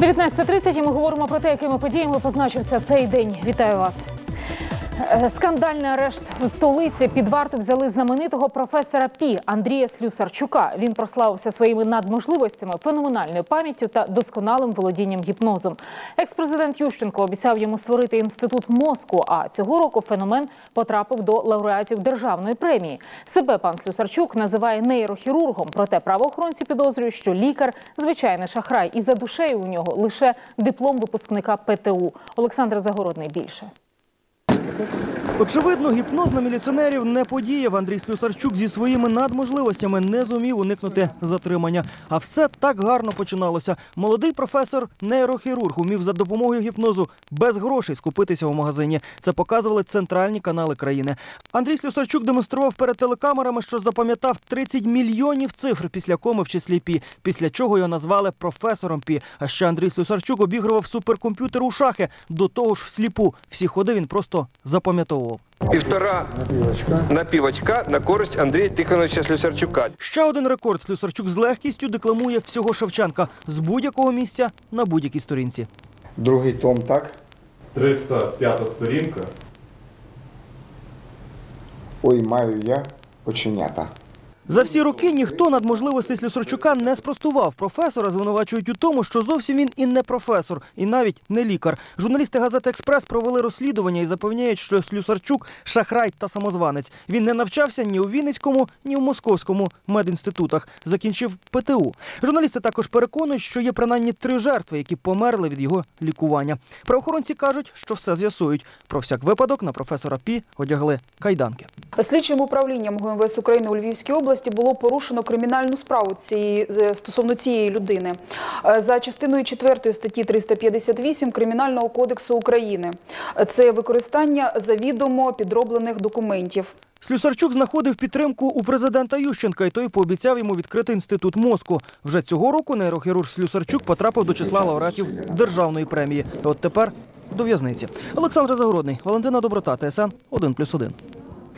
19.30 і ми говоримо про те, якими подіями позначився цей день. Вітаю вас. Е, Скандальний арешт в столиці під варту взяли знаменитого професора Пі Андрія Слюсарчука. Він прославився своїми надможливостями, феноменальною пам'яттю та досконалим володінням гіпнозом. Екс-президент Ющенко обіцяв йому створити інститут мозку. А цього року феномен потрапив до лауреатів державної премії. Себе пан Слюсарчук називає нейрохірургом. Проте правоохоронці підозрюють, що лікар звичайний шахрай, і за душею у нього лише диплом випускника ПТУ. Олександр Загородний більше. Очевидно, гіпноз на міліціонерів не подіяв. Андрій Слюсарчук зі своїми надможливостями не зумів уникнути затримання. А все так гарно починалося. Молодий професор нейрохірург умів за допомогою гіпнозу без грошей скупитися у магазині. Це показували центральні канали країни. Андрій Слюсарчук демонстрував перед телекамерами, що запам'ятав 30 мільйонів цифр після коми в числі пі, після чого його назвали професором пі. А ще Андрій Слюсарчук обігрував суперкомп'ютер у шахи. До того ж, всліпу. Всі ходи він просто запам'ятовував. Півтора напівачка на користь Андрія Тихоновича Слюсарчука. Ще один рекорд Слюсарчук з легкістю декламує всього Шевченка з будь-якого місця на будь-якій сторінці. Другий том, так? 305 сторінка. Ой, маю я оченята. За всі роки ніхто над можливостей Слюсарчука не спростував. Професора звинувачують у тому, що зовсім він і не професор, і навіть не лікар. Журналісти газети Експрес провели розслідування і запевняють, що Слюсарчук шахрай та самозванець. Він не навчався ні у Вінницькому, ні у Московському медінститутах. Закінчив ПТУ. Журналісти також переконують, що є принаймні три жертви, які померли від його лікування. Правоохоронці кажуть, що все з'ясують. Про всяк випадок на професора Пі одягли кайданки. Слідчим управлінням ГМВС України у Львівській області було порушено кримінальну справу цієї стосовно цієї людини Е, за частиною 4 статті 358 Кримінального кодексу України. Е, Це використання завідомо підроблених документів. Слюсарчук знаходив підтримку у президента Ющенка, і той пообіцяв йому відкрити інститут мозку. Вже цього року нейрохірург Слюсарчук потрапив до числа лауреатів державної премії. От тепер до в'язниці. Олександр Загородний, Валентина Доброта, ТСН 1+,1.